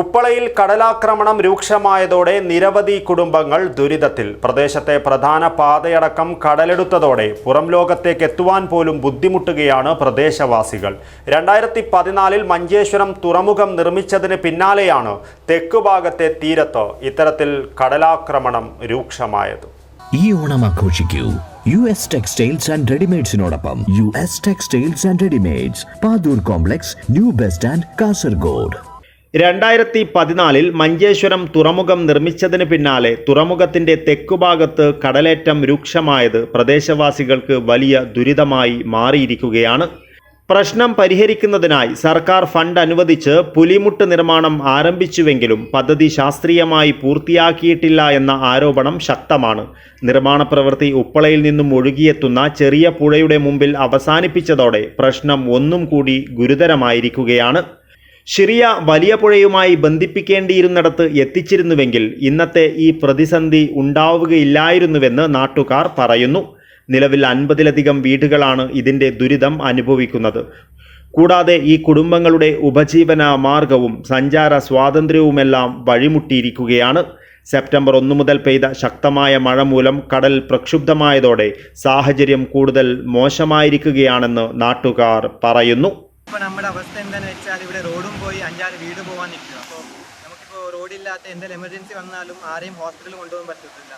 ഉപ്പളയിൽ കടലാക്രമണം രൂക്ഷമായതോടെ നിരവധി കുടുംബങ്ങൾ ദുരിതത്തിൽ. പ്രദേശത്തെ പ്രധാന പാതയടക്കം കടലെടുത്തതോടെ പുറം ലോകത്തേക്ക് എത്തുവാൻ പോലും ബുദ്ധിമുട്ടുകയാണ് പ്രദേശവാസികൾ. രണ്ടായിരത്തി പതിനാലിൽ മഞ്ചേശ്വരം തുറമുഖം നിർമ്മിച്ചതിന് പിന്നാലെയാണ് തെക്കുഭാഗത്തെ തീരത്ത് ഇത്തരത്തിൽ കടലാക്രമണം രൂക്ഷമായത്. ഈ ഓണം ആഘോഷിക്കൂ. U S textiles and റെഡിമെയ്ഡ്സിനോടൊപ്പം U S textiles and readymades Padur complex new best and Kasaragod. രണ്ടായിരത്തി പതിനാലിൽ മഞ്ചേശ്വരം തുറമുഖം നിർമ്മിച്ചതിന് പിന്നാലെ തുറമുഖത്തിന്റെ തെക്കുഭാഗത്ത് കടലേറ്റം രൂക്ഷമായത് പ്രദേശവാസികൾക്ക് വലിയ ദുരിതമായി മാറിയിരിക്കുകയാണ്. പ്രശ്നം പരിഹരിക്കുന്നതിനായി സർക്കാർ ഫണ്ട് അനുവദിച്ച് പുലിമുട്ട് നിർമ്മാണം ആരംഭിച്ചുവെങ്കിലും പദ്ധതി ശാസ്ത്രീയമായി പൂർത്തിയാക്കിയിട്ടില്ല എന്ന ആരോപണം ശക്തമാണ്. നിർമ്മാണ പ്രവൃത്തി ഉപ്പളയിൽ നിന്നും ഒഴുകിയെത്തുന്ന ചെറിയ പുഴയുടെ മുമ്പിൽ അവസാനിപ്പിച്ചതോടെ പ്രശ്നം ഒന്നും കൂടി ഗുരുതരമായിരിക്കുകയാണ്. ഷിറിയ വലിയ പുഴയുമായി ബന്ധിപ്പിക്കേണ്ടിയിരുന്നിടത്ത് എത്തിച്ചിരുന്നുവെങ്കിൽ ഇന്നത്തെ ഈ പ്രതിസന്ധി ഉണ്ടാവുകയില്ലായിരുന്നുവെന്ന് നാട്ടുകാർ പറയുന്നു. നിലവിൽ അൻപതിലധികം വീടുകളാണ് ഇതിന്റെ ദുരിതം അനുഭവിക്കുന്നത്. കൂടാതെ ഈ കുടുംബങ്ങളുടെ ഉപജീവന മാർഗവും സഞ്ചാര സ്വാതന്ത്ര്യവുമെല്ലാം വഴിമുട്ടിയിരിക്കുകയാണ്. സെപ്റ്റംബർ ഒന്നു മുതൽ പെയ്ത ശക്തമായ മഴ മൂലം കടൽ പ്രക്ഷുബ്ധമായതോടെ സാഹചര്യം കൂടുതൽ മോശമായിരിക്കുകയാണെന്ന് നാട്ടുകാർ പറയുന്നു. ഇപ്പോൾ നമ്മുടെ അവസ്ഥ എന്താണെന്ന് വെച്ചാൽ ഇവിടെ റോഡും പോയി അഞ്ചാറ് വീട് പോകാൻ നിൽക്കുക അപ്പോൾ നമുക്കിപ്പോൾ റോഡില്ലാത്ത എന്തെങ്കിലും എമർജൻസി വന്നാലും ആരെയും ഹോസ്പിറ്റലിൽ കൊണ്ടുപോകാൻ പറ്റത്തില്ല.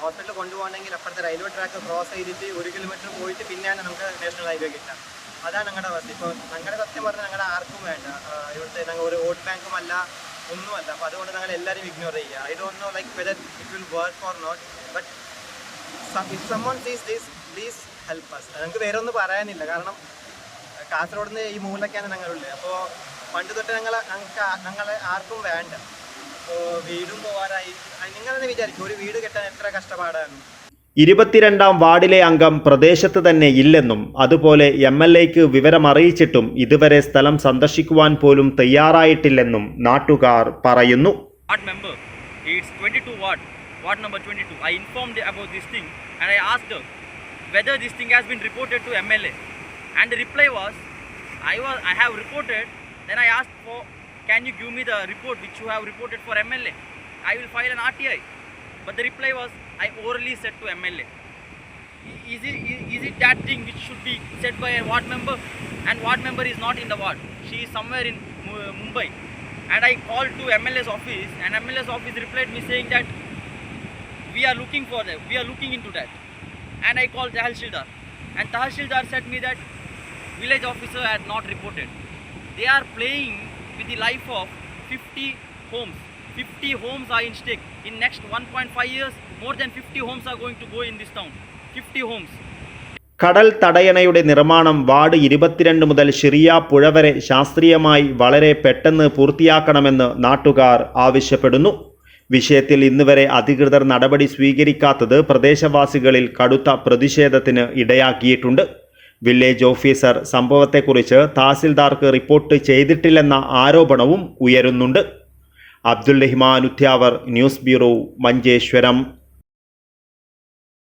ഹോസ്പിറ്റലിൽ കൊണ്ടുപോകണമെങ്കിൽ അപ്പുറത്തെ റെയിൽവേ ട്രാക്ക് ക്രോസ് ചെയ്തിട്ട് ഒരു കിലോമീറ്റർ പോയിട്ട് പിന്നെയാണ് നമുക്ക് നാഷണൽ ഹൈവേ കിട്ടുക. അതാണ് ഞങ്ങളുടെ അവസ്ഥ. ഇപ്പോൾ ഞങ്ങളുടെ സത്യം പറഞ്ഞാൽ ഞങ്ങളുടെ ആർക്കും വേണ്ട. ഇവിടുത്തെ ഞങ്ങൾ ഒരു വോട്ട് ബാങ്കും അല്ല ഒന്നുമല്ല. അപ്പോൾ അതുകൊണ്ട് ഞങ്ങൾ എല്ലാവരും ഇഗ്നോർ ചെയ്യുക. I don't know like whether it will work or not but if summon these these please help us ഞങ്ങൾക്ക് വേറെ ഒന്നും പറയാനില്ല. കാരണം കാസർഗോഡ് നിന്ന് ഈ മൂലക്കാണ് ഞങ്ങളുള്ളത്. അപ്പോൾ പണ്ട് തൊട്ട് ഞങ്ങൾ ഞങ്ങൾക്ക് ഞങ്ങളെ ആർക്കും വേണ്ട. അപ്പോൾ വീടും പോകാറായി നിങ്ങൾ തന്നെ വിചാരിക്കും? ഒരു വീട് കെട്ടാൻ എത്ര കഷ്ടപ്പാടാണ്? ഇരുപത്തിരണ്ടാം വാർഡിലെ അംഗം പ്രദേശത്ത് തന്നെ ഇല്ലെന്നും അതുപോലെ എം എൽ എക്ക് വിവരമറിയിച്ചിട്ടും ഇതുവരെ സ്ഥലം സന്ദർശിക്കുവാൻ പോലും തയ്യാറായിട്ടില്ലെന്നും നാട്ടുകാർ പറയുന്നു. ward member It's 22 ward, ward number 22. I informed about this thing and I asked her whether this thing has been reported to MLA. And the reply was, I was I have reported. Then I asked for, can you give me the report which you have reported for MLA? I will file an RTI. But the reply was, I orally said to MLA. Is it, is it that thing which should be said by a ward member? And ward member is not in the ward. She is somewhere in Mumbai. And I called to MLA's office, and MLA's office replied me saying that we are looking for that, we are looking into that. And I called Tahsildar, and Tahsildar said me that village officer had not reported. They are playing with the life of 50 homes. 50 homes are in stake. In next 1.5 years, more than 50 homes are going to go in this town. 50 homes. കടൽ തടയണയുടെ നിർമ്മാണം ward ഇരുപത്തിരണ്ട് മുതൽ ഷിറിയ പുഴ വരെ ശാസ്ത്രീയമായി വളരെ പെട്ടെന്ന് പൂർത്തിയാക്കണമെന്ന് നാട്ടുകാർ ആവശ്യപ്പെടുന്നു വിഷയത്തിൽ ഇന്നുവരെ അധികൃതർ നടപടി സ്വീകരിക്കാത്തത് പ്രദേശവാസികളിൽ കടുത്ത പ്രതിഷേധത്തിന് ഇടയാക്കിയിട്ടുണ്ട് വില്ലേജ് ഓഫീസർ സംഭവത്തെക്കുറിച്ച് തഹസിൽദാർക്ക് റിപ്പോർട്ട് ചെയ്തിട്ടില്ലെന്ന ആരോപണവും ഉയരുന്നുണ്ട്. Abdul Rahman Uthyavar news bureau Manjeshwaram.